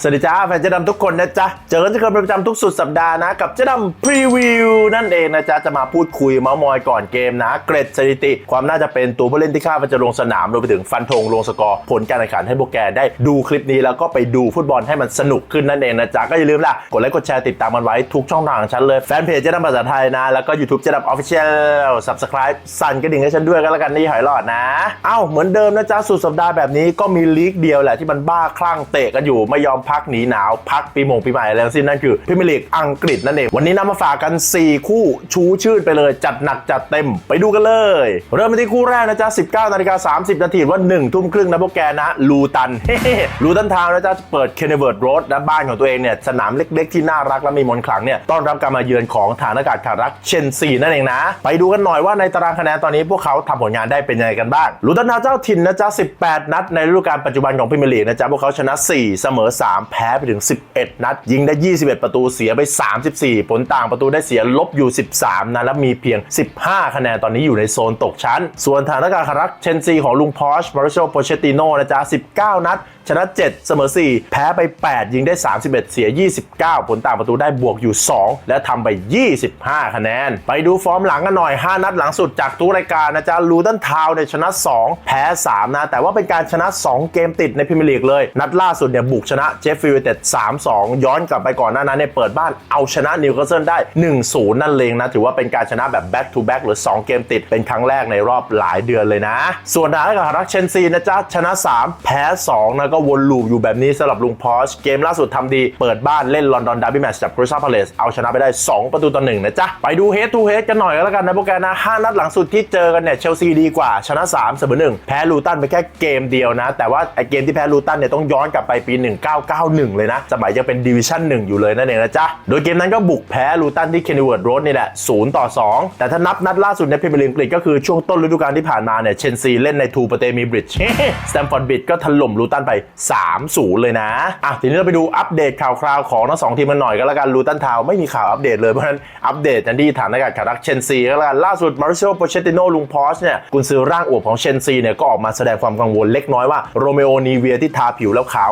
สวัสดีจ้าแฟนเจ๊ดำทุกคนนะจ๊ะ เจอกันที่เคยเป็นประจำทุกสุดสัปดาห์นะ กับเจ๊ดำพรีวิวนั่นเองนะจ๊ะ จะมาพูดคุยเมาส์มอยก่อนเกมนะ เกรดสถิติ ความน่าจะเป็นตัวผู้เล่นที่ค่าจะลงสนามรวมไปถึงฟันธงลงสกอร์ ผลการแข่งขันให้พวกแกได้ดูคลิปนี้แล้วก็ไปดูฟุตบอลให้มันสนุกขึ้นนั่นเองนะจ๊ะ ก็อย่าลืมล่ะกดไลค์กดแชร์ติดตามมันไว้ทุกช่องทางของฉันเลยแฟนเพจเจ๊ดำภาษาไทยนะแล้วก็ YouTube เจ๊ดำออฟฟิเชียล Subscribe สั่นกระดิ่งให้ฉันด้วยก็แล้วกันนี่หอยหลอดนะเอ้าเหมือนเดิมนะจ๊ะสุดสัปดาห์แบบนี้ก็มีลีกเดียวแหละที่มันบ้าคลั่งเตะกันอยู่ไม่ยอมพักหนีหนาวพักปีมงปีใหม่อะไรทั้งสิ้นนั่นคือพรีเมียร์ลีกอังกฤษนั่นเองวันนี้นำมาฝากกัน 4 คู่ชูชื่นไปเลย จัดหนักจัดเต็มไปดูกันเลย เริ่มไปที่คู่แรกนะจ๊ะ 19นาฬิกา30 นาทีว่า 1 ทุ่มครึ่งนะพวกแกนะลูตันลูตันทาวน์นะจ๊ะเปิดเคนเนเวิร์ดโรดนะบ้านของตัวเองเนี่ยสนามเล็กๆ ที่น่ารักและมีมนขลังเนี่ยต้อนรับการมาเยือนของฐานอากาศขารักเชนซีนั่นเองนะ ไปดูกันหน่อยว่าในตารางคะแนนตอนนี้พวกเขาทำผลงานได้เป็นยังไงกันบ้างลูตันทาวน์เจ้าถิ่นนะจ๊ะ18 นัดในฤดูกาลปัจจุบันของพรีเมียร์ลีกนะจ๊ะพวกเขาชนะ 4 เสมอ 3แพ้ไปถึง 11 นัด ยิงได้ 21 ประตูเสียไป 34 ผลต่างประตูได้เสียลบอยู่ 13นะและมีเพียง 15 คะแนนตอนนี้อยู่ในโซนตกชั้น ส่วนฐานอาการขารักเชนซีของลุงพอชมาริโชโปเชติโนนะจ๊ะ19 นัด ชนะ 7 เสมอ 4 แพ้ไป 8 ยิงได้ 31 เสีย 29 ผลต่างประตูได้บวกอยู่ 2 และทำไป 25 คะแนน ไปดูฟอร์มหลังกันหน่อย 5 นัดหลังสุดจากทุกรายการนะจ๊ะลูตันทาวน์เนี่ยชนะ 2 แพ้ 3 นะ แต่ว่าเป็นการชนะ 2 เกมติดในพรีเมียร์ลีกเลย นัดล่าสุดเนี่ยบุกชนะเจฟฟิลด์เต็ด3-2 ย้อนกลับไปก่อนหน้านั้นเนี่ยเปิดบ้านเอาชนะนิวคาสเซิลได้ 1-0 นั่นเองนะ ถือว่าเป็นการชนะแบบ back to back หรือ 2 เกมติดเป็นครั้งแรกในรอบหลายเดือนเลยนะ ส่วนทางด้ากับฮารักเชนซีนะจ๊ะชนะ 3 แพ้2นะก็วนลูปอยู่แบบนี้สำหรับลุงพอชเกมล่าสุดทำดี เปิดบ้านเล่นลอนดอนดาร์บี้แมตช์กับคริสตัลพาเลสเอาชนะไปได้ 2 ประตูต่อหนึ่งนะจ๊ะ ไปดูเฮดทูเฮดกันหน่อยก็แล้วกันนะพวกแกนะ5นัดหลังสุดที่เจอกันเนี่ยเชลซีดีกว่าชนะ 3 เสมอ1แพ้ลูตันไปแค่เกมเดียวนะ แต่ว่าไอเกมที่แพ้ลูตันเนี่ยต้องย้อนกลับไปปี 1991 เลยนะสมัยยังเป็นดิวิชั่น1อยู่เลยนั่นเองนะจ๊ะโดยเกมนั้นก็บุกแพ้ลูตันที่เคนนิเวิร์ดโรดนี่แหละ0ต่อ2 แต่ถ้านับนัดล่าสุดในพรีเมียร์ลีกอังกฤษก็คือช่วงต้นฤดูกาลที่ผ่านมาเนี่ยเชนซีเล่นในทูปเตมีบริดจ์สแตมฟอร์ดบริดจ์ก็ถล่มลูตันไป3-0 เลยนะอะทีนี้เราไปดูอัปเดตข่าวคราวของทั้งสองทีมกันหน่อยก็แล้วกันลูตันทาวไม่มีข่าวอัปเดตเลย เพราะฉะนั้นอัปเดตกันที่ฐานอากาศขารักเชนซีก็แล้วกันล่าสุดมาริโอโปเชติโนลุงพอชเนี่ยกุนซือร่างอวบของเชนซีเนี่ยก็ออกมาแสดงความกังวลเล็กน้อยว่าโรเมโอนีเวียที่ทาผิวแล้วขาว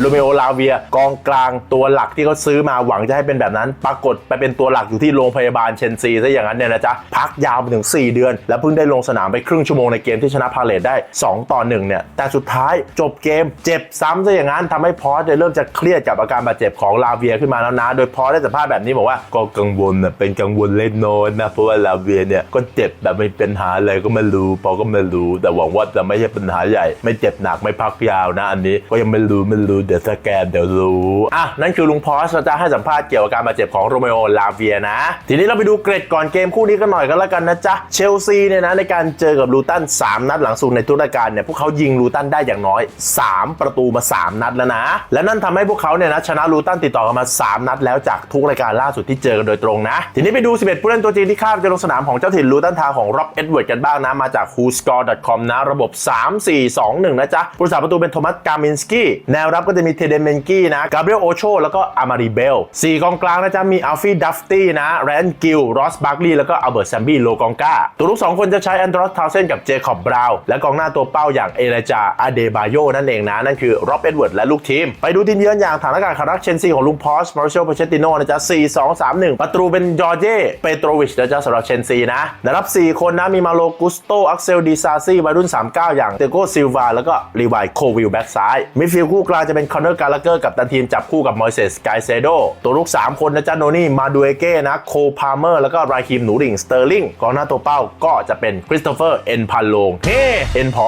โรเมโอลาเวียกองกลางตัวหลักที่เขาซื้อมาหวังจะให้เป็นแบบนั้น ปรากฏไปเป็นตัวหลักอยู่ที่โรงพยาบาลเชนซีซะอย่างนั้นเนี่ยนะจ๊ะพักยาวไปถึง 4 เดือน แล้วเพิ่งได้ลงสนามไปครึ่งชั่วโมงในเกมที่ชนะพาเลตได้ 2 ต่อ1เนี่ยแต่สุดท้ายจบเกมเจจ็บซ้ำซะอย่างนั้นทำให้พอสเนี่ยเริ่มจะเครียดกับอาการบาดเจ็บของลาเวียขึ้นมาแล้วนะ โดยพอสได้สัมภาษณ์แบบนี้บอกว่าก็กังวลนะเป็นกังวลเล็กน้อยนะเพราะว่าลาเวียเนี่ยก็เจ็บแบบไม่เป็นหาอะไรก็ไม่รู้พอก็ไม่รู้ แต่หวังว่าจะไม่ใช่ปัญหาใหญ่ ไม่เจ็บหนักไม่พักยาวนะ อันนี้ก็ยังไม่รู้ไม่รู้เดี๋ยวสแกนเดี๋ยวรู้อะนั่นคือลุงพอสจะให้สัมภาษณ์เกี่ยวกับการบาดเจ็บของโรเมโอลาเวียนะ ทีนี้เราไปดูเกรดก่อนเกมคู่นี้กันหน่อยก็แล้วกันนะจ๊ะเชลซีเนี่ยนะในการเจอกับลูตัน3นัดหลังสุดในทุกรายการเนี่ยพวกเขายิงลูตันได้อย่างน้อย 3ประตูมา 3 นัดแล้วนะ และนั่นทำให้พวกเขาเนี่ยนะชนะลูตันติดต่อกันมา 3 นัดแล้วจากทุกรายการล่าสุดที่เจอกันโดยตรงนะ ทีนี้ไปดู 11 ผู้เล่นตัวจริงที่คาดจะลงสนามของเจ้าถิ่นลูตันทาวของร็อบเอ็ดเวิร์ดกันบ้างนะ มาจาก whoscore.com นะ ระบบ 3 4 2 1 นะจ๊ะผู้รักษาประตูเป็นโทมัสกามินสกี้แนวรับก็จะมีเทเดเมนกี้นะกาเบรียลโอโชแล้วก็อามารีเบลสี่กองกลางนะจ๊ะมีอัลฟี่ดัฟตี้นะแรนกิลรอสบาร์กลีแล้วก็อัลเบิร์ตแซมบี้โลกองกาตัวลูกสองคนจะใช้แอนดรอสทาวเซนกับเจคอบบราวน์และกองหน้าตัวเป้าอย่างเอเลจาอาเดบาโยนั่นเองนะนั่นคือร็อบเอ็ดเวิร์ดและลูกทีม ไปดูทีมเยือนอย่างฐานอากาศคารักเชนซีของลุงพอสมาริโอโปเชติโนนะจ๊ะ4 2 3 1 ประตูเป็นจอร์เจเปโตรวิชนะจ๊ะสำหรับเชนซีนะนะครับ 4 คนนะมีมาโลกุสโตอักเซลดีซาซีวัยรุ่น 39 อย่างเตโกซิลวาแล้วก็รีวายโควิลแบ็กซ้ายมิดฟิลด์คู่กลางจะเป็นคอนเนอร์กาลาเกอร์กับตันทีมจับคู่กับมอยเซสไกเซโดตัวลูก 3 คนนะจ๊ะโนนี่มาดูเอเก้นะโคพาเมอร์แล้วก็ไรคิมหนูดิ่งสเตอร์ลิงกองหน้าตัวเป้าก็จะเป็นคริสโตเฟอร์เอ็นพันโลงเฮ้เอ็นพอ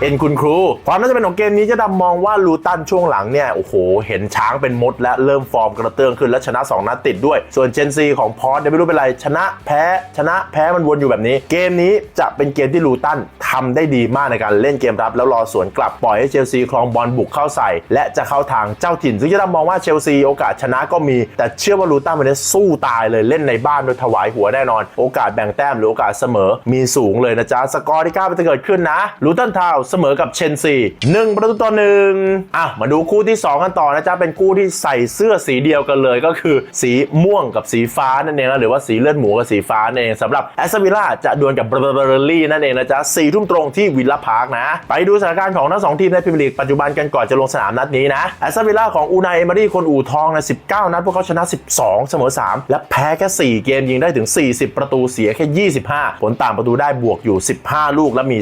เอ็นคุณครูความน่าจะเป็นของเกมนี้จะดำมองว่าลูตันช่วงหลังเนี่ยโอ้โห เห็นช้างเป็นมด และเริ่มฟอร์มกระเตื้องขึ้นและชนะ 2 นัดติดด้วย ส่วนเจนซีของพอสเนี่ยไม่รู้เป็นไร ชนะแพ้ชนะแพ้มันวนอยู่แบบนี้ เกมนี้จะเป็นเกมที่ลูตันทำได้ดีมากในการเล่นเกมรับ แล้วรอสวนกลับปล่อยให้เชลซีครองบอลบุกเข้าใส่ และจะเข้าทางเจ้าถิ่น ซึ่งจะดำมองว่าเชลซีโอกาสชนะก็มี แต่เชื่อว่าลูตันวันนี้สู้ตายเลยเล่นในบ้านโดยถวายหัวแน่นอน โอกาสแบ่งแต้มหรือโอกาสเสมอมีสูงเลยนะจ๊ะสกอร์ที่กล้าจะเกิดขึ้นนะลูตันทาวเสมอกับเชนซี1 1 ประตูต่อหนึ่งอะมาดูคู่ที่ 2 กันต่อนะจ๊ะเป็นคู่ที่ใส่เสื้อสีเดียวกันเลยก็คือสีม่วงกับสีฟ้านั่นเองนะหรือว่าสีเลือดหมูกับสีฟ้านั่นเองสำหรับแอสตันวิลล่าจะดวลกับเบอร์ลี่นั่นเองนะจ๊ะสี่ทุ่มตรงที่วิลล่าพาร์คนะ ไปดูสถานการณ์ของทั้งสองทีมในพรีเมียร์ลีกปัจจุบันกันก่อนจะลงสนามนัดนี้นะแอสตันวิลล่าของอูนายเอเมอรี่คนอู่ทองนะ19 นัดพวกเขาชนะ 12 เสมอ 3 และแพ้แค่ 4 เกมยิงได้ถึง 40 ประตูเสียแค่ 25 ผลต่างประตูได้บวกอยู่ 15 ลูกและมี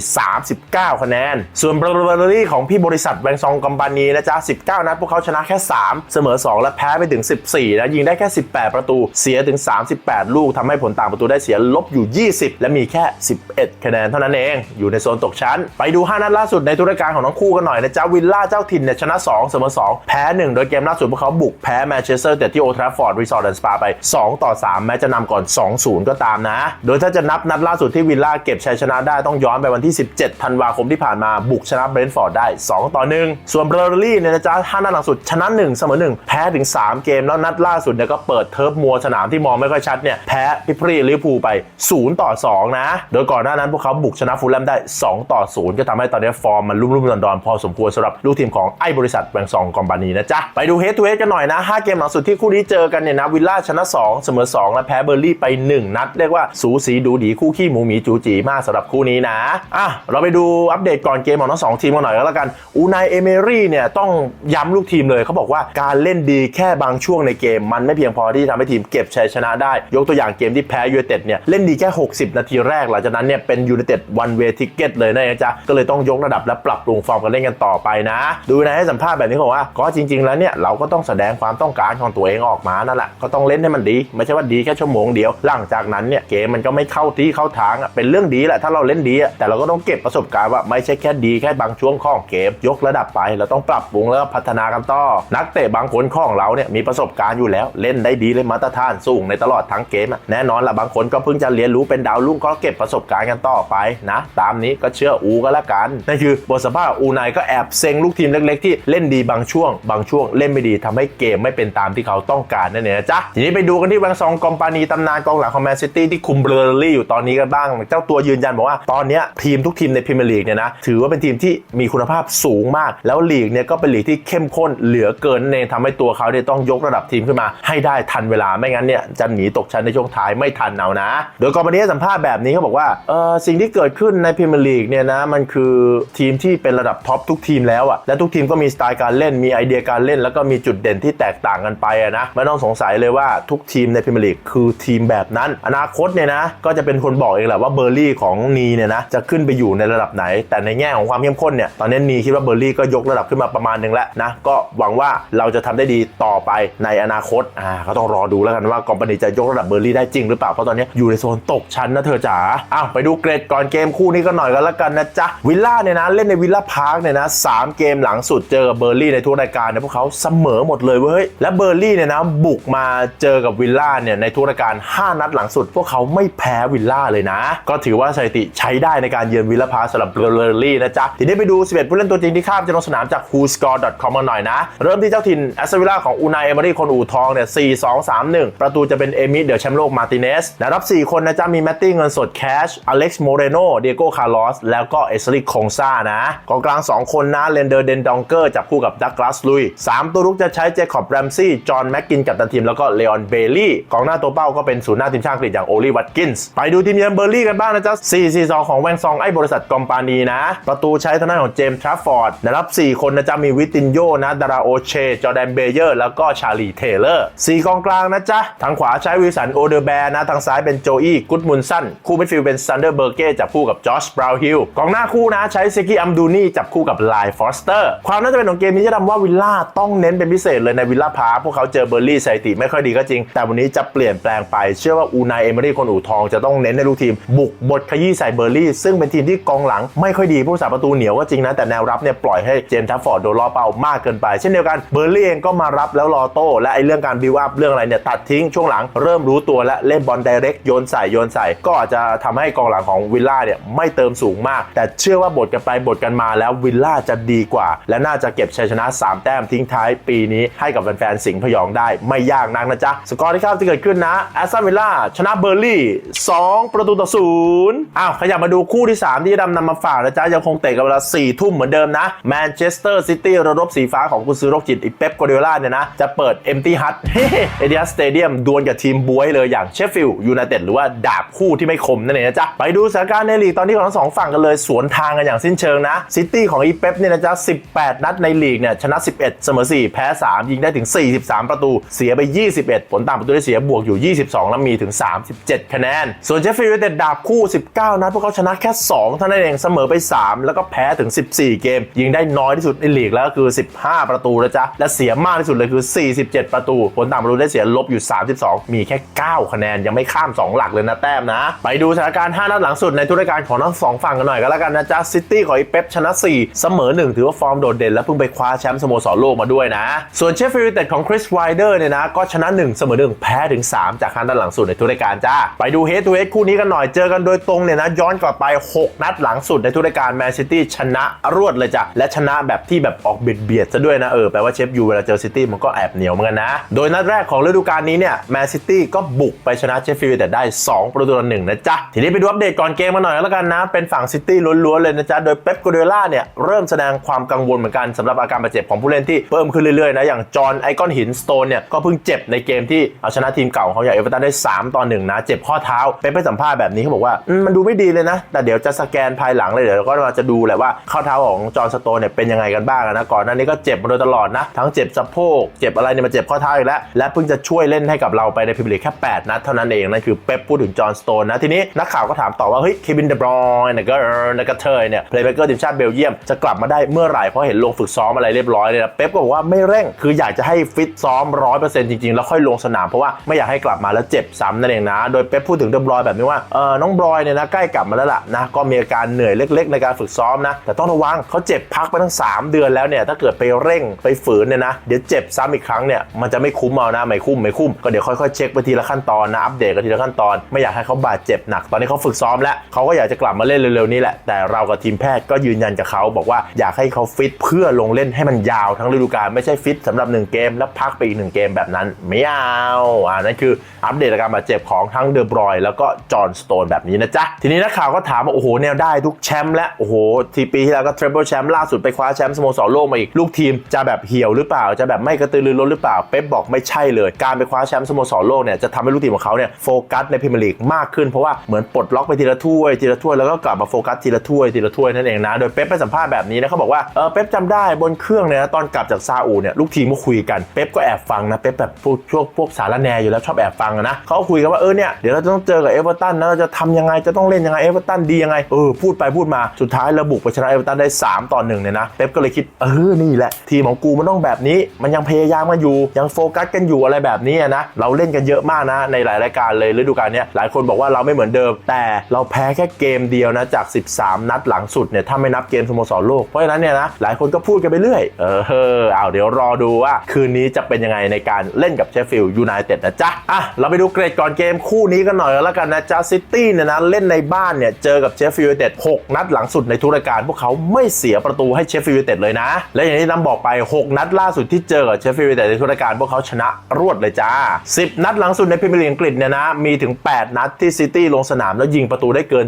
39 คะแนน ส่วนเบอร์ลี่ของพี่บริษัทแวงซองกัมปานีนะจ๊ะ 19 นัดพวกเขาชนะแค่ 3 เสมอ 2 และแพ้ไปถึง 14 นะ ยิงได้แค่ 18 ประตู เสียถึง 38 ลูกทำให้ผลต่างประตูได้เสียลบอยู่ 20 และมีแค่ 11 คะแนนเท่านั้นเอง อยู่ในโซนตกชั้น ไปดู 5 นัดล่าสุดในธุรการของทั้งคู่กันหน่อยนะจ๊ะ วิลล่าเจ้าถิ่นเนี่ยชนะ 2 เสมอ 2 แพ้ 1 โดยเกมล่าสุดพวกเขาบุกแพ้แมนเชสเตอร์แต่ที่โอทราฟอร์ดรีสอร์ทแอนด์สปาไป 2 ต่อ 3 แม้จะนำก่อน 2-0 ก็ตามนะ โดยถ้าจะนับนัดล่าสุดที่วิลล่าเก็บชัยชนะได้ต้องย้อนไปวันที่ 17 ธันวาคมที่ผ่านมาบุกชนะเบรนท์ฟอร์ดได้2 ต่อ 1 ส่วนเบอร์ลี่เนี่ยนะจ๊ะห้านัดหลังสุดชนะ1เสมอ1แพ้ถึง 3 เกมแล้วนัดล่าสุดเนี่ยก็เปิดเทิร์ฟมัวสนามที่มองไม่ค่อยชัดเนี่ยแพ้พิพรีลิเวอร์พูลไป 0 ต่อ 2 นะ โดยก่อนหน้านั้นพวกเขาบุกชนะฟูลแลมได้ 2 ต่อ 0 ก็ทำให้ตอนนี้ฟอร์มมันรุ่มๆดอนๆพอสมควรสำหรับลูกทีมของไอ้บริษัทแบงซองคอมพานีนะจ๊ะไปดูเฮดทูเฮดกันหน่อยนะ5เกมหลังสุดที่คู่นี้เจอกันเนี่ยนะวิลล่าชนะ 2 เสมอ 2 และแพ้เบอร์ลี่ไป 1 นัด เรียกว่าสูสีดูดีคู่ขี้หมูหมีจูจีมากสำหรับคู่นี้นะอะเราไปดูอัปเดตก่อนเกมของทั้งสองทีมกันหน่อยก็แล้วกันอูนายเอเมรี่เนี่ยต้องย้ำลูกทีมเลยเขาบอกว่าการเล่นดีแค่บางช่วงในเกม มันไม่เพียงพอที่ทำให้ทีมเก็บชัยชนะได้ ยกตัวอย่างเกมที่แพ้ยูไนเต็ดเนี่ยเล่นดีแค่ 60 นาทีแรกหลังจากนั้นเนี่ยเป็นยูไนเต็ดวันเวทิกเก็ตเลยนะจ๊ะก็เลยต้องยกระดับและปรับปรุงฟอร์มกันเล่นกันต่อไปนะ ดูนะให้สัมภาษณ์แบบนี้เขาบอกว่าก็จริง ๆ แล้วเนี่ยเราก็ต้องแสดงความต้องการของตัวเองออกมานั่นแหละก็ต้องเล่นให้มันดี ไม่ใช่ว่าดีแค่ชั่วโมงเดียวหลังจากนั้นเนี่ยเกมมันก็ไม่เข้าที่เข้าทางอะเป็นเรื่องดีแหละถ้าเราเล่นดีอะแต่เราก็ต้องเก็บประสบการณ์ว่าไม่ใช่แค่ดีแค่บางช่วงของเกมยกระดับไปเราต้องปรับปรุงแล้วพัฒนากันต่อ นักเตะบางคนของเราเนี่ยมีประสบการณ์อยู่แล้ว เล่นได้ดีเลยมาตรฐานสูงในตลอดทั้งเกมแน่นอนละบางคนก็เพิ่งจะเรียนรู้เป็นดาวรุ่งก็เก็บประสบการณ์กันต่อไปนะ ตามนี้ก็เชื่ออูก็แล้วกันนั่นคือบทสัมภาษณ์อูไนก็แอบเซ็งลูกทีมเล็ก ๆ ที่เล่นดีบางช่วง บางช่วงเล่นไม่ดีทำให้เกมไม่เป็นตามที่เขาต้องการนั่นเองนะจ๊ะทีนี้ไปดูกันที่แวงซองกอมปานีตำนานกองหลังของแมนซิตี้ที่คุมเบอร์ลี่อยู่ตอนนี้กันบ้าง เจ้าตัวยืนยันบอกว่าตอนนี้ทีมทุกทีมในพรีเมียร์ลีกเนี่ยนะถือว่าเป็นทีมที่มีคุณภาพสูงมาก แล้วลีกเนี่ยก็เป็นลีกที่เข้มข้นเหลือเกินนั่นเองทำให้ตัวเขาเนี่ยต้องยกระดับทีมขึ้นมา ให้ได้ทันเวลาไม่งั้นเนี่ยจะหนีตกชั้นในช่วงท้ายไม่ทันเอานะ โดยกอมปานี้สัมภาษณ์แบบนี้เขาบอกว่าเออสิ่งที่เกิดขึ้นในพรีเมียร์ลีกเนี่ยนะมันคือทีมที่เป็นระดับท็อปทุกทีมแล้วอะและทุกทีมก็มีสไตล์การเล่นมีไอเดียการเล่น แล้วก็มีจุดเด่นที่แตกต่างกันไปอะนะไม่ต้องสงสัยเลยว่าทุกทีมในพรีเมียร์ลีกคือทีมแบบนั้น อนาคตเนี่ยนะก็จะเป็นคนบอกเองแหละว่าเบอร์ลี่ของนีเนี่ยนะจะขึ้นไปอยู่ในระดับไหน แต่ในแง่ของความเข้มข้นเนี่ยตอนนี้นีคิดว่าเบอร์ลี่ก็ยกระดับขึ้นมาประมาณหนึงแล้วนะก็หวังว่าเราจะทำได้ดีต่อไปในอนาคตอ่าก็ต้องรอดูแล้วกันว่ากอมปานีจะยกระดับเบอร์ลี่ได้จริงหรือเปล่าเพราะตอนนี้อยู่ในโซนตกชั้นนะเธอจ๋าอ้าวไปดูเกรดก่อนเกมคู่นี้ก็หน่อยกันล้วกันนะจ๊ะวิลล่าเนี่ยนะเล่นในวิลล่าพาร์คเนี่ยนะสามเกมหลังสุดเจอกับเบอร์ลี่ในทุกรายการเนี่ยพวกเขาเสมอหมดเลยเว้ยและเบอร์ลี่เนี่ยนะบุกมาเจอกับวิลล่าเนี่ยในทุกรายการ 5 นัดหลังสุด พวกเขาไม่แพ้วิลล่าเลยนะ ก็ถือว่าสถิติใช้ได้ในการเยือนวิลล่าพาร์คสำหรับเบอร์ลี่นะจ๊ะทีนี้ไปดู 11ผู้เล่นตัวจริงที่ข้ามจะลงสนามจาก whoscore.com มาหน่อยนะ เริ่มที่เจ้าถิ่นแอสตันวิลล่าของอูนายเอเมอรี่คนอู่ทองเนี่ย 4 2 3 1 ประตูจะเป็นเอมิเดลแชมป์โลกมาติเนสและรับ 4 คนนะจ๊ะมีแมตตี้เงินสดแคช อเล็กซ์โมเรโน เดียโกคาร์ลอส แล้วก็เอสริกคงซ่านะกองกลาง 2 คนนะเลนเดอร์เดนดองเกอร์จับคู่กับดักลาสลุย 3 ตัวรุกจะใช้เจคอบแรมซี่ จอห์นแม็กกินกับตันทีมแล้วก็เลออนเบลลี่กองหน้าตัวเป้าก็เป็นศูนย์หน้าทีมชาติอังกฤษอย่างโอลีวัตกินส์ไปดูทีมเยือนเบอร์ลี่กันบ้างนะจ๊ะ4-4-2ของแวงซองไอ้บริษัทกอมปานีนะประตูใช้ทางด้านของเจมส์ทรฟฟอร์ดนะครับ 4 คนนะจ๊ะมีวิตินโยนะดาราโอเช จอแดนเบเยอร์ แล้วก็ชาลีเทเลอร์ 4 กองกลางนะจ๊ะ ทางขวาใช้วิสันโอเดอร์แบร์นะ ทางซ้ายเป็นโจอี้กุดมุนสันคู่มิดฟิลด์เป็นซันเดอร์เบอร์เก้จับคู่กับจอชบราวฮิลกองหน้าคู่นะใช้เซกิอัมดูนี่จับคู่กับไลฟอสเตอร์ความน่าจะเป็นของเกมนี้จะทำว่าวิลล่าต้องเน้นเป็นพิเศษเลยในวิลล่าพาร์คพวกเขาเจอเบอร์ลี่สถิติไม่ค่อยดีก็จริง แต่วันนี้จะเปลี่ยนแปลงไปเชื่อว่าอูนายเอเมอรี่คนอู่ทองจะต้องเน้นในลูกทีมบุกบทขยี้ใส่เบอร์ลี่ซึ่งเป็นทีมที่กองหลังไม่ค่อยดีผู้สาประตูเหนียวก็จริงนะแต่แนวรับเนี่ยปล่อยให้เจมส์ทัฟฟอร์ดโดนล่อเป้ามากเกินไป เช่นเดียวกันเบอร์ลี่เองก็มารับแล้วรอโต้และไอ้เรื่องการบิวอัพเรื่องอะไรเนี่ยตัดทิ้งช่วงหลังเริ่มรู้ตัวและเล่นบอลไดเรกโยนใส่โยนใส่ ก็อาจจะทำให้กองหลังของวิลล่าเนี่ยไม่เติมสูงมาก แต่เชื่อว่าบทกันไปบทกันมาแล้ววิลล่าจะดีกว่า และน่าจะเก็บชัยชนะ 3 แต้มทิ้งท้ายปีนี้ให้กับแฟนๆสิงห์พยองได้ไม่ยากนักนะจ๊ะสกอร์ที่ข้าที่เกิดขึ้นนะแอสตันวิลล่าชนะเบอร์ลี่2ประตูต่อศูนย์อ้าวขยับมาดูคู่ที่ 3 ที่ดำนำมาฝากนะจ๊ะยังคงเตะกันเวลา4ทุ่มเหมือนอนเดิมนะแมนเชสเตอร์ซิตี้ระรบสีฟ้าของกุนซือโรคจิตอีเป๊ปกัวเดล่าเนี่ยนะ จะเปิดเอ็มตี้ฮัทเฮ้เอเดียสเตเดียมดวลกับทีมบวยเลยอย่างเชฟฟิลด์ยูไนเต็ดหรือว่าดาบคู่ที่ไม่คมนั่นเองนะจ๊ะ ไปดูสถานการณ์ในลีกตอนนี้ของทั้งสองฝั่งกันเลย สวนทางกันอย่างสิ้นเชิงนะซิตี้ของอีเป๊ปเนี่ยนะจ๊ะ 18 นัดในลีกเนี่ยชนะ 11 เสมอ 4 แพ้ 3 ยิงได้ถึง 43 ประตูเสียไป 21 ผลตามประตูได้เสียบวกอยู่ 22 แล้วมีถึง 37 คะแนน ส่วนเชฟฟิลด์ยูไนเต็ดดาบคู่ 19 นัดพวกเขาชนะแค่ 2 เท่านั้นเองเสมอไป 3 แล้วก็แพ้ถึง 14เกม ยิงได้น้อยที่สุดในลีกแล้วก็คือ 15 ประตูนะจ๊ะ และเสียมากที่สุดเลยคือ 47 ประตู ผลต่ามประตูได้เสียลบอยู่ 32 มีแค่ 9 คะแนนยังไม่ข้าม 2 หลักเลยนะแต้มนะ ไปดูสถานการณ์ 5 นัดหลังสุดในทุรายการของทั้งสองฝั่งกันหน่อยก็แล้วกันนะจ๊ะซิตี้ของอีเป๊ปชนะ 4 เสมอ 1 ถือว่าฟอร์มโดดเด่นและเพิ่งไปคว้าแชมป์สโมสรโลกมาด้วยนะ ส่วนเชฟฟิลด์เต็ดของคริสไวเดอร์เนี่ยนะก็ชนะ 1 เสมอ 1 แพ้ถึง 3 จาก5นัดหลังสุดในทุรายการจ้าไปดูเฮดทูเฮดคู่นี้กันหน่อยเจอกันโดยตรงเนี่ยนะย้อนกลับไป 6 นัดหลังสุดในทุรการแมนซิตี้ชนะรวดเลยจ้ะ และชนะแบบที่แบบออกเบียดเบียดซะด้วยนะเออแปลว่าเชฟยูเวลาเจอซิตี้มันก็แอบเหนียวเหมือนกันนะ โดยนัดแรกของฤดูกาลนี้เนี่ยแมนซิตี้ก็บุกไปชนะเชฟฟิลด์ยูไนเต็ดได้ 2 ประตูต่อหนึ่งนะจ๊ะ ทีนี้ไปดูอัปเดตก่อนเกมมาหน่อยแล้วกันนะ เป็นฝั่งซิตี้ล้วนๆเลยนะจ๊ะ โดยเป๊ปกัวเดล่าเนี่ยเริ่มแสดงความกังวลเหมือนกันสำหรับอาการบาดเจ็บของผู้เล่นที่เพิ่มขึ้นเรื่อยๆนะอย่างจอห์นไอคอนหินสโตนเนี่ยก็เพิ่งเจ็บในเกมที่เอาชนะทีมเก่าของเขาอย่างเอเวอร์ตันได้ 3 ต่อ1นะเจ็บข้อเท้าเป๊ปไปสัมภาษณ์แบบนี้เขาบอกว่ามันดูไม่ดีเลยนะ แต่เดี๋ยวจะสแกนภายหลังเลยเดี๋ยวก็จะดูแหละว่าข้อเท้าของจอห์นสโตนเนี่ยเป็นยังไงกันบ้างนะก่อนหน้านี้ก็เจ็บมาโดยตลอดนะ ทั้งเจ็บสะโพก เจ็บอะไรเนี่ยมาเจ็บข้อเท้าอีกแล้ว และเพิ่งจะช่วยเล่นให้กับเราไปในพรีเมียร์ลีกแค่ 8 นัดเท่านั้นเองนั่นคือเป๊ปพูดถึงจอห์นสโตนนะ ทีนี้นักข่าวก็ถามต่อว่าเฮ้ยเควินเดบรอยน์นะก็นะก็เทยเนี่ยเพลย์เมเกอร์ทีมชาติเบลเยียมจะกลับมาได้เมื่อไหร่เพราะเห็นลงฝึกซ้อมอะไรเรียบร้อยเลยนะเป๊ปก็บอกว่าไม่เร่งคืออยากจะให้ฟิตซ้อมร้อยเปอร์เซ็นต์จริงๆแล้วค่อยลงสนามเพราะว่าไม่อยากให้กลับมาแล้วเจ็บซ้ำนั่นเองนะ โดยเป๊ปพูดถึงเดบรอยน์แบบนี้ว่าเออน้องบรอยน์เนี่ยนะใกล้กลับมาแล้วล่ะนะก็มีอาการเหนื่อยเล็ก ๆ ในการฝึกซ้อมนะแต่ต้องระวังเขาเจ็บพักไปทั้ง 3 เดือนแล้วเนี่ยถ้าเกิดไปเร่งไปฝืนเนี่ยนะเดี๋ยวเจ็บซ้ำอีกครั้งเนี่ยมันจะไม่คุ้มเอานะไม่คุ้มไม่คุ้มก็เดี๋ยวค่อยๆเช็คไปทีละขั้นตอนนะอัปเดตกันทีละขั้นตอนไม่อยากให้เขาบาดเจ็บหนัก ตอนนี้เขาฝึกซ้อมแล้วเขาก็อยากจะกลับมาเล่นเร็วๆนี้แหละแต่เรากับทีมแพทย์ก็ยืนยันกับเขาบอกว่าอยากให้เขาฟิตเพื่อลงเล่นให้มันยาวทั้งฤดูกาลไม่ใช่ฟิตสำหรับหนึ่งเกม แล้วพักไปอีกหนึ่งเกมแบบนั้นไม่เอาอ่านั่นคืออัปเดตอาการบาดเจ็บของทั้งเดอบรอยน์แล้วก็จอห์นสโตนแบบนี้นะจ๊ะทีนี้นักข่าวก็ถามว่าโอ้โหแนวได้ทุกแชมป์และโอ้โหทีปีที่แล้วก็ทรเปิลแชมป์ล่าสุดไปคว้าแชมป์สโมสรโลกมาอีก ลูกทีมจะแบบเหี่ยวหรือเปล่า จะแบบไม่กระตือรือร้นหรือเปล่า เป๊ปบอกไม่ใช่เลย การไปคว้าแชมป์สโมสรโลกเนี่ยจะทำให้ลูกทีมของเขาเนี่ยโฟกัสในพรีเมียร์ลีกมากขึ้นเพราะว่าเหมือนปลดล็อกไปทีละถ้วยทีละถ้วยแล้วก็กลับมาโฟกัสทีละถ้วยทีละถ้วยนั่นเองนะโดยเป๊ปไปสัมภาษณ์แบบนี้นะเขาบอกว่าเออเป๊ปจำได้บนเครื่องเนี่ยตอนกลับจากซาอุเนี่ยลูกทีมก็คุยกันเป๊ปก็แอบฟังนะเป๊ปแบบพวกพวกพวกสารแนอยู่แล้วชอบแอบฟังอะนะเขาคุยกันว่าเออเนี่ยเดี๋ยวเราจะต้องเจอกับเอเวอร์ตันนะเราจะทำยังไงจะต้องเล่นยังไงเอเวอร์ตันดียังไงเออพูดไปพูดมาสุดท้ายระบุกไปชนะเอเวอร์ตันได้3 ต่อ1เนี่ยนะเป๊ปก็เลยคิดเออนี่แหละ ทีมของกูมันต้องแบบนี้ มันยังพยายามกันอยู่ยังโฟกัสกันอยู่อะไรแบบนี้นะเราเล่นกันเยอะมากนะในหลายรายการเลยฤดูกาลนี้หลายคนบอกว่าเราไม่เหมือนเดิม แต่เราแพ้แค่เกมเดียวนะจาก 13 นัดหลังสุดเนี่ยถ้าไม่นับเกมสโมสรโลกเพราะฉะนั้นเนี่ยนะหลายคนก็พูดกันไปเรื่อยเออเออเอาเดี๋ยวรอดูว่า คืนนี้จะเป็นยังไงในการเล่นกับเชฟฟิลด์ยูไนเต็ดนะจ๊ะอะเราไปดูเกรดก่อนเกมคู่นี้กันหน่อยแล้วกันนะจ๊ะซิตี้เนี่ยนะเล่นในบ้านเนี่ยเจอกับเชฟฟิลด์ยูไนเต็ด6นัดหลังสุดในทุกรายการพวกเขาไม่เสียประตูให้เชฟฟิลด์เต็ดเลยนะ และอย่างที่น้ำบอกไป 6 นัดล่าสุดที่เจอกับเชฟฟิลด์เต็ดในทุรการพวกเขาชนะรวดเลยจ้า 10 นัดหลังสุดในพรีเมียร์ลีกอังกฤษเนี่ยนะมีถึง 8 นัดที่ซิตี้ลงสนามแล้วยิงประตูได้เกิน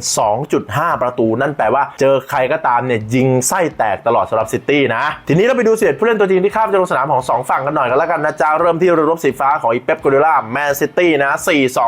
2.5 ประตู นั่นแปลว่าเจอใครก็ตามเนี่ยยิงไส้แตกตลอดสำหรับซิตี้นะ ทีนี้เราไปดูเสียผู้เล่นตัวจริงที่ข้ามจะลงสนามของ 2 ฝั่งกันหน่อยกันแล้วกันนะจ๊ะเริ่มที่เรือรบสีฟ้าของอีเป๊ปกัวเดล่าแมนซิตี้นะ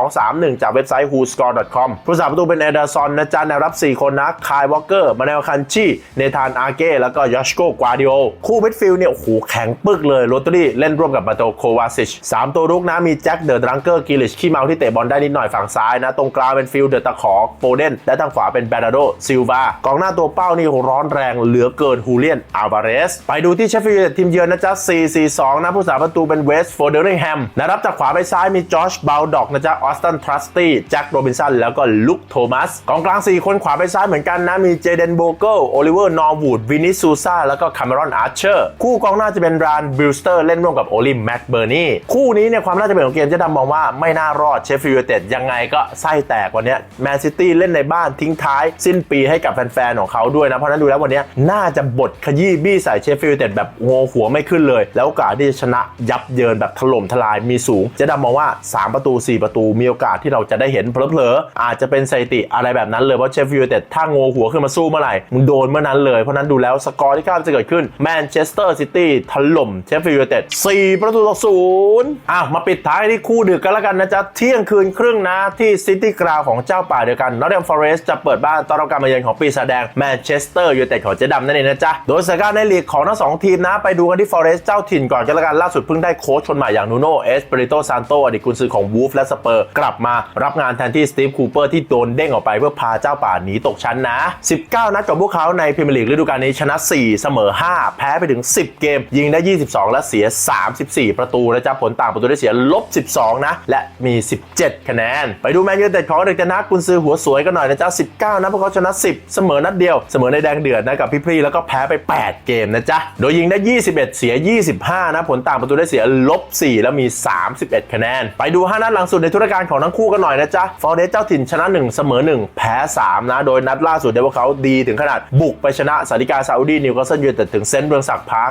4-2-3-1 จากเว็บไซต์ whoscore.com ผู้สาประตูเป็นเอเดอร์ซอนนะจ๊ะแนวรับ 4 คนนะคายวอลเกอร์มาเนลคันชีเนธานอาเก้แล้วก็ยอชโกกวาดิโอคู่มิดฟิลด์เนี่ยโอ้โหแข็งปึกเลยโรตอรี่เล่นร่วมกับมาโตโควาซิชสามตัวรุกนะมีแจ็คเดอะดรังเกอร์กิลิชขี้เมาที่เตะบอลได้นิดหน่อยฝั่งซ้ายนะ ตรงกลางเป็นฟิลเดอะตะขอโปเดนและทางขวาเป็นแบนาโดซิลวากองหน้าตัวเป้านี่ร้อนแรงเหลือเกินฮูเลียนอัลวาเรสไปดูที่เชฟฟิลด์ทีมเยือนนะจ๊ะ4-4-2นะผู้สาประตูเป็นเวสต์โฟเดอริงแฮมนะรับจากขวาไปซ้ายมีจอชบาวด็อกนะจ๊ะออสตันทรัสตี้แจ็คโรบินสันแล้วก็ลุคโทมัสกองกลาง4คนขวาไปซ้ายเหมือนกันนะมีเจเดนโบเกิลโอลิเวอร์นอร์วูดวินิซูซาแล้วก็คาเมรอนอาร์เชอร์คู่กองหน้าจะเป็นรานบิลสเตอร์เล่นร่วมกับโอลิมแม็กเบอร์นีคู่นี้เนี่ยความน่าจะเป็นของเกมจะดำมองว่าไม่น่ารอดเชฟฟิลด์ยูไนเต็ดยังไงก็ไส้แตกวันนี้แมนซิตี้เล่นในบ้านทิ้งท้ายสิ้นปีให้กับแฟนๆของเขาด้วยนะเพราะนั้นดูแล้ววันนี้น่าจะบดขยี้บี้ใส่เชฟฟิลด์ยูไนเต็ดแบบงอหัวไม่ขึ้นเลย แล้วโอกาสที่จะชนะยับเยินแบบถล่มทลายมีสูง จะดำมองว่า 3 ประตู 4 ประตูมีโอกาสที่เราจะได้เห็นเผลอๆอาจจะเป็นสถิติอะไรแบบนั้นเลยเพราะเชฟฟิลด์ยูไนเต็ดถ้างหัวขึ้นมาสู้เมื่อไหร่มึงโดนเมื่อนั้นเลยเพราะนั้นดูแล้วสกอร์ที่คาดจะเกิดขึ้นแมนเชสเตอร์ซิตี้ถล่มเชฟฟิลด์ยูไนเต็ด4ประตูต่อศูนย์อ้าวมาปิดท้ายที่คู่ดึกกันแล้วกันนะจ๊ะเที่ยงคืนครึ่งนะที่ซิตี้กราวของเจ้าป่าเดียวกันนอตแ a มฟอเรสต์จะเปิดบ้านต้อนรับการมาเยือนของปีศาจแดงแมนเชสเตอร์ยูไนเต็ดของเจ๊ดำนั่นเองนะจ๊ะโดยสถานการณ์ในลีกของทั้งสองทีมนะไปดูกันที่ฟอเรสต์เจ้าถิ่นก่อนกันแล้วกันล่าสุดเพิ่งได้โค้ชคนใหม่อย่างนูโนเอสเปริโตซานโตอดีตกุนซือของวูฟและสเปอร์กลับมารับงานแทนที่สตีฟคูเปอร์ที่โดนเด้งออกไปเพื่อพาเจ้าป่าหนีตกชั้นนะ 19 นัดกับพวกเขาในพรีเมียร์ลีกฤดูกาลนี้ชนะ 4 เสมอ 5 แพ้ไปถึง 10 เกม ยิงได้ 22 และเสีย 34 ประตูนะจ๊ะผลต่างประตูได้เสียลบ 12 นะ และมี 17 คะแนน ไปดูแมนยูเต็ดของเด็กเจนะกุนซือหัวสวยกันหน่อยนะจ๊ะ19นัดพวกเขาชนะ 10 เสมอนัดเดียว เสมอในแดงเดือดนะกับพี่พรีแล้วก็แพ้ไป 8 เกมนะจ๊ะโดยยิงได้ 21 เสีย 25 นะผลต่างประตูได้เสียลบ 4 แล้วมี 31 คะแนน ไปดู 5 นัดหลังสุดในธุรการของทั้งคู่กันหน่อยนะจ๊ะฟอร์เรสเจ้าถิ่นชนะ 1 เสมอ 1 แพ้ 3 นะ โดยนัดล่าสุดเนี่ยพวกเขาดีถึงขนาดบุกไปชนะสาริกาซาอุดีนิวคาสเซิลยูไนเต็ดถึงเซนต์เบืองศักดิ์พาร์ค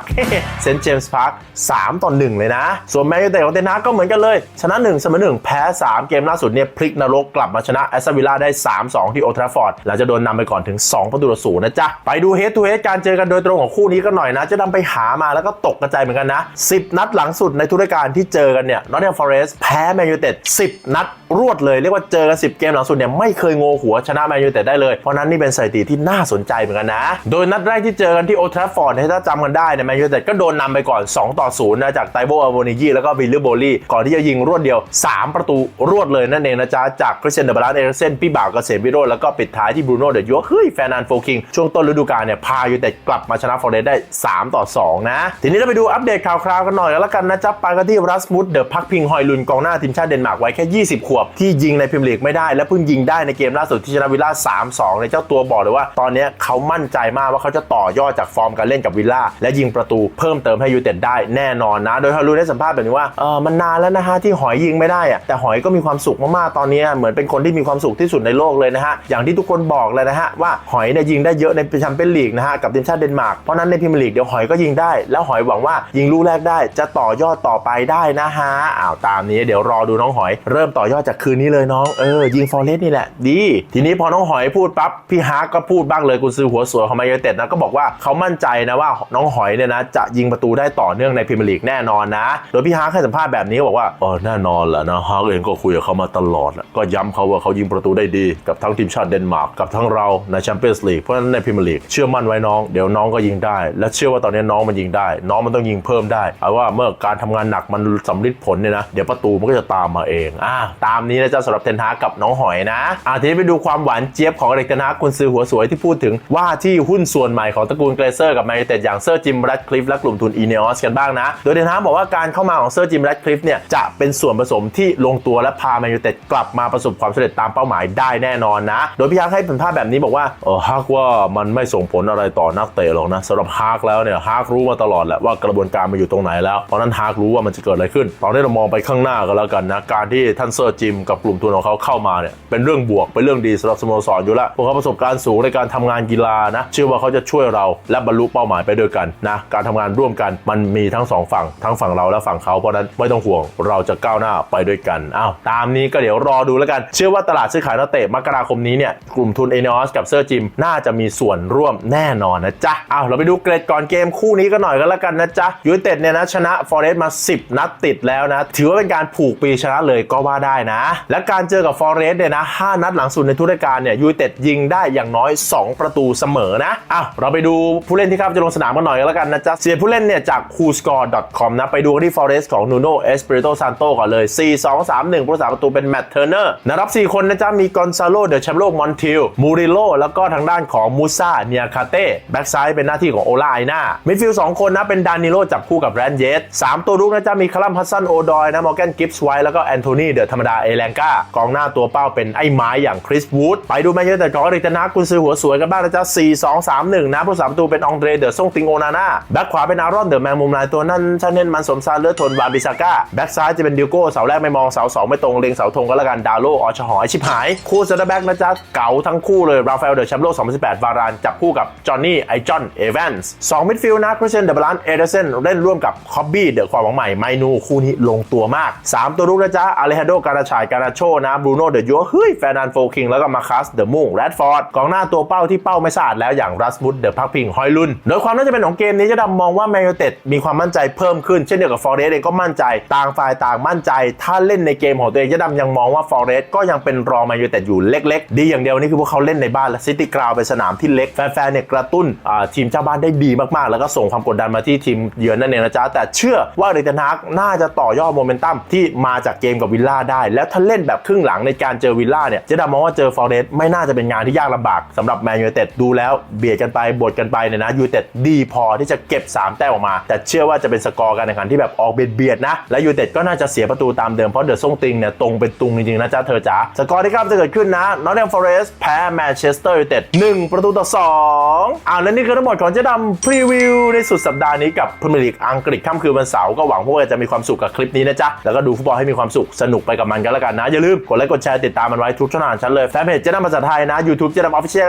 เซนต์เจมส์พาร์ค3ต่อ1เลยนะ ส่วนแมนยูไนเต็ดของเทนฮากก็เหมือนกันเลย ชนะ 1 เสมอ 1 แพ้ 3 เกมล่าสุดเนี่ยพลิกนรกกลับมาชนะแอสตันวิลล่าได้ 3-2 ที่โอทราฟอร์ดหลังจากโดนนำไปก่อนถึง 2 ประตูต่อศูนย์นะจ๊ะ ไปดูเฮดทูเฮดการเจอกันโดยตรงของคู่นี้กันหน่อยนะ จะนำไปหามาแล้วก็ตกกระจายเหมือนกันนะ 10 นัดหลังสุดในทุรการที่เจอกันเนี่ยนอตแ a มฟอเรสต์แพ้แมนยูไนเต็ด10 นัดรวดเลยเรียกว่าเจอกัน10 เกมหลังสุดเนี่ยไม่เคยโงหัวชนะแมนยูไนเต็ดได้เลยเพราะนั้นนี่เป็นสถิติที่น่าสนใจเหมือนกันนะโดยนัดแรกที่เจอกันที่โอทราฟฟอร์ดถ้าจำกันได้เนี่ยแมนยูไนเต็ดก็โดนนำไปก่อน 2 ต่อ0นะจากไตโบอาโวนิกีแล้วก็วิลเลอร์โบลีก่อนที่จะยิงรวดเดียว 3 ประตูรวดเลยนั่นเองนะจ๊ะจากคริสเตียนเดบรานเอเรเซนพี่บ่าวเกษมวิโรจน์แล้วก็ปิดท้ายที่บรูโน่เดอะยัวเฮ้ยแฟนันโฟคิงช่วงต้นฤดูกาลเนี่ยพายูไนเต็ดกลับมาชนะฟอร์เรสต์ได้ 3 ต่อ 2 นะ ทีนี้เราไปดูอัปเดตข่าวคราวกันหน่อยแล้วกันนะจ๊ะไปกันที่รัสมุดเดอะพักพิงฮอยลุนกองหน้าทีมชาติเดนมาร์กไว้แค่ 20 ขวบ ที่ยิงในพรีเมียร์ลีกไม่ได้และเพิ่งยิงได้ในเกมล่าสุดที่ชนะวิลล่า3-2ในเจ้าตัวบอกเลยว่าตอนนี้เขามั่นใจมากว่าเขาจะต่อยอดจากฟอร์มการเล่นกับวิลล่าและยิงประตูเพิ่มเติมให้ยูเต็ดได้แน่นอนนะ โดยฮารุนได้สัมภาษณ์แบบนี้ว่าเออมันนานแล้วนะฮะที่หอยยิงไม่ได้อะแต่หอยก็มีความสุขมากๆตอนนี้เหมือนเป็นคนที่มีความสุขที่สุดในโลกเลยนะฮะอย่างที่ทุกคนบอกเลยนะฮะว่าหอยเนี่ยยิงได้เยอะในแชมเปี้ยนลีกนะฮะกับทีมชาติเดนมาร์กเพราะนั้นในพรีเมียร์ลีกเดี๋ยวหอยก็ยิงได้ แล้วหอยหวังว่ายิงลูกแรกได้จะต่อยอดต่อไปได้นะฮะอ้าวตามนี้เดี๋ยวรอดูน้องหอย เริ่มต่อยอดจากคืนนี้เลยน้องเออยิงฟอร์เรสนี่แหละดี ทีนี้พอน้องหอยพูดปั๊บพี่ฮาร์ก็พูดบ้างเลยกุนซือหัวสวยของมนยูไนเต็ดนะก็บอกว่าเขามั่นใจนะว่าน้องหอยเนี่ยนะจะยิงประตูได้ต่อเนื่องในพรีเมียร์ลีกแน่นอนนะ โดยพี่ฮาร์กให้สัมภาษณ์แบบนี้บอกว่าเออแน่นอนแหละนะฮาร์กเองก็คุยกับเขามาตลอดแหละก็ย้ำเขาว่าเขายิงประตูได้ดีกับทั้งทีมชาติเดนมาร์กกับทั้งเราในแชมเปี้ยนส์ลีกเพราะฉะนั้นในพรีเมียร์ลีกเชื่อมั่นไว้น้องเดี๋ยวน้องก็ยิงได้ และเชื่อว่าตอนนี้น้องมันยิงได้ น้องมันต้องยิงเพิ่มได้เอาว่าเมื่อการทำงานหนักมันสำลิดผลเนี่ยนะเดี๋ยวประตูมันก็จะตามมาเองอ่าตามนี้นะจ๊ะสำหรับเทนฮากับน้องหอยนะอ่าทีนี้ไปดูความหวานเจี๊ยบของเด็กเทนฮาคุณซื้อหัวสวยที่พูดถึงว่าที่หุ้นส่วนใหม่ของตระกูลเกรเซอร์กับแมนยูเต็ดอย่างเซอร์จิมแรดคลิฟและกลุ่มทุนอีเนอสกันบ้างนะ โดยเทนฮากบอกว่าการเข้ามาของเซอร์จิมแรดคลิฟเนี่ยจะเป็นส่วนผสมที่ลงตัวและพาแมนยูเต็ดกลับมาประสบความสำเร็จตามเป้าหมายได้แน่นอนนะ โดยพี่ฮักให้สัมภาษณ์แบบนี้บอกว่าเออฮักว่ามันไม่ส่งผลอะไรต่อนักเตะหรอกนะสำหรับฮักแล้วเนี่ยฮักรู้มาตลอดแหละว่ากระบวนการมันอยู่ตรงไหนแล้วเพราะนั้นฮักรู้ว่ามันจะเกิดอะไรขึ้น ตอนนี้เรามองไปข้างหน้ากันแล้วกันนะการที่ท่านเซอร์จิมกับกลุ่มทุนของเขาเข้ามาเนี่ยเป็นเรื่องบวกเป็นเรื่องดีสำหรับสโมสรอยู่แล้วพวกเขาประสบการณ์สูงในการทำงานกีฬานะเชื่อวาเขาจะช่วยเราและบรรลุเป้าหมายไปด้วยกันนะการทำงานร่วมกันมันมีทั้งสองฝั่งทั้งฝั่งเราและฝั่งเขาเพราะนั้นไม่ต้องห่วงเราจะก้าวหน้าไปด้วยกันอ้าวตามนี้ก็เดี๋ยวรอดูแล้วกัน เชื่อว่าตลาดซื้อขายนักเตะมกราคมนี้เนี่ยกลุ่มทุนเอเนอสกับเซอร์จิมน่าจะมีส่วนร่วมแน่นอนนะจ๊ะอ้าวเราไปดูเกรดก่อนเกมคู่นี้กันหน่อยก็แล้วกันนะจ๊ะยูไนเต็ดเนี่ยนะชนะฟอร์เรสต์มา 10 นัดติดแล้วนะ ถือว่าเป็นการผูกปีชนะเลยก็ว่าได้นะ และการเจอกับฟอร์เรสต์เนี่ยนะ5นัดหลังสุดในทุกรายการเนี่ยยูไนเต็ดยิงได้อย่างน้อย 2 ประตูเสมอนะอ้าวเราไปดูผู้เล่นที่ครับจะลงสนามกันหน่อยก็แล้วกันนะจ๊ะเสียผู้เล่นเนี่ยจาก coolscore.com นะไปดูกันที่ฟอร์เรสต์ของนูโนเอสเปริโตซานโตก่อนเลย 4 2 3 1ผู้รักษาประตูเป็นแมตต์เทอร์เนอร์นะรับ 4 คนนะจ๊ะมีกอนซาโลเดอแชมโลมอนทิลมูริโลแล้วก็ทางด้านของมูซาเนียคาเต้แบ็กซ้ายเป็นหน้าที่ของโอลาไอนามิดฟิลด์สองคนนะเป็นดานิโลจับคู่กับแรนเยสสามตัวรุกนะจ๊ะมีคารัมฮัสซันโอดอยนะมอร์แกนกิฟส์ไว้แล้วก็แอนโทนีเดอะธรรมดาเอแลงกากองหน้าตัวเป้าเป็นไอ้ไม้อย่างคริสวูดไปดูแมนยูไนเต็ดของอริตนากุนซือหัวสวยกันบ้างนะจ๊ะ4 2 3 1 นะผู้สามประตูเป็นองเดรเดอร์ซ่งติงโอนาน่าแบ็คขวาเป็นอารอนเดอะแมงมุมลายตัวนั่นชาเน้นมันสมซาเลือดทนวานบิซาก้าแบ็คซ้ายจะเป็นดิโก้เสาแรกไม่มองเสาสองไม่ตรงเล็งเสาธงก็แล้วกันดาวโลออชหอยชิบหาย คู่เซนเตอร์แบ็กนะจ๊ะเก๋าทั้งคู่เลยราฟาเอลเดอะแชมป์โลก2018 วารานจับคู่กับจอห์นนี่ไอจอนเอแวนส์สองมิดฟิลด์นะคริสเตียนเดอะบลันเอเดอร์เซนเล่นร่วมกับคอบบี้เดอะความหวังใหม่ไมนูคู่นี้ลงตัวมาก 3 ตัวรุกนะจ๊ะอาเลฮาโดการาชายการาโชนะบรูโน่เดอะยัวเฮ้ยแฟนันโฟคิงแล้วก็มาคัสเดอะมุงแรดฟอร์ดกองหน้าตัวเป้าที่เป้าไม่สะอาดแล้วอย่างรัสมุดเดอะพักพิงฮอยลุนโดยความน่าจะเป็นของเกมนี้จะดำมองว่าแมนยูเต็ดมีความมั่นใจเพิ่มขึ้นเช่นเดียวกับฟอร์เรสเองก็มั่นใจต่างฝ่ายต่างมั่นใจ ถ้าเล่นในเกมของตัวเองจะดำยังมองว่าฟอร์เรสก็ยังเป็นรองแมนยูเต็ดอยู่เล็กๆ ดีอย่างเดียวนี่คือพวกเขาเล่นในบ้านและซิตี้กราวเป็นสนามที่เล็กแฟนๆเนี่ยกระตุ้นทีมเจ้าบ้านได้ดีมากๆ แล้วก็ส่งความกดดันมาที่ทีมเยือนนั่นเองนะจ๊ะแต่เชื่อว่าเรเทนฮากน่าจะต่อยอดโมเมนตัมที่มาจากเกมกับวิลล่าได้ แล้วถ้าเล่นแบบครึ่งหลังในการเจอวิลล่าเนี่ยจะดำมองว่าเจอฟอร์เรสไม่น่าจะเป็นงานที่ยากลำบากสำหรับแมนยูเต็ดดูแล้วบียดกันไปบดกันไปเนี่ยนะยูเต็ดดีพอที่จะเก็บ 3 แต้มออกมา แต่เชื่อว่าจะเป็นสกอร์การแข่งขันที่แบบออกเบียดเบียดนะ และยูเต็ดก็น่าจะเสียประตูตามเดิม เพราะเดอะซ่งติงเนี่ยตรงเป็นตุงจริงๆนะจ๊ะเธอจ๋าสกอร์ที่กำลังจะเกิดขึ้นนะนอตแ a มฟอเรสแพ้แมนเชสเตอร์ยูเต็ด1ประตูต่อ2อ่าและนี่คือทั้งหมดของเจ๊ดำพรีวิวในสุดสัปดาห์นี้กับพรีเมียร์ลีกอังกฤษค่ำคืนวันเสาร์ก็หวังพวกเราจะมีความสุขกับคลิปนี้นะจ๊ะแล้วก็ดูฟุตบอลให้มีความสุขสนุกไปกับมันกันแล้วกันนะอย่าลืมกดไลค์กดแชร์ติดตามมันไว้ทุกช่องทางฉันเลยแฟนเพจเจ๊ดำภาษาไทยนะ YouTube เจ๊ดำออฟฟิเชีย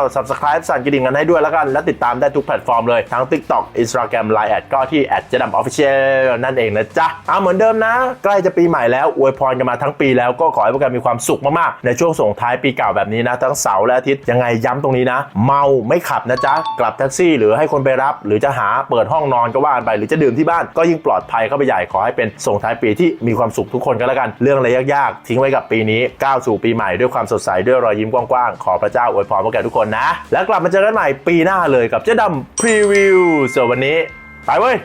ล Subscribe สั่นกระดิ่งกันให้ด้วยแล้วกัน และติดตามได้ทุกแพลตฟอร์มเลย ทั้ง TikTok Instagram Line แอดก็ที่แอดเจ๊ดำออฟฟิเชียลนั่นเองนะจ๊ะเอาเหมือนเดิมนะ ใกล้จะปีใหม่แล้วอวยพรกันมาทั้งปีแล้วก็ขอให้พวกกันมีความสุขมากๆ ในช่วงส่งท้ายปีเก่าแบบนี้นะ ทั้งเสาร์และอาทิตย์ยังไงย้ำตรงนี้นะ เมาไม่ขับนะจ๊ะกลับแท็กซี่หรือให้คนไปรับ หรือจะหาเปิดห้องนอนก็ว่ากันไปหรือจะดื่มที่บ้านก็ยิ่งปลอดภัยเข้าไปใหญ่ขอให้เป็นส่งท้ายปีที่มีความสุขทุกคนก็แล้วกันเรื่องอะไรยากๆ ทิ้งไว้กับปีนี้ก้าวสู่ปีใหม่ด้วยความสดใสด้วยรอยยิ้มกว้างๆขอพระเจ้าอวยพรพวกแกทุกคนนะ แล้วกลับมาเจอกันใหม่ปีหน้าเลยกับเจ๊ดำพรีวิวส่วนวันนี้ ไปเว้ย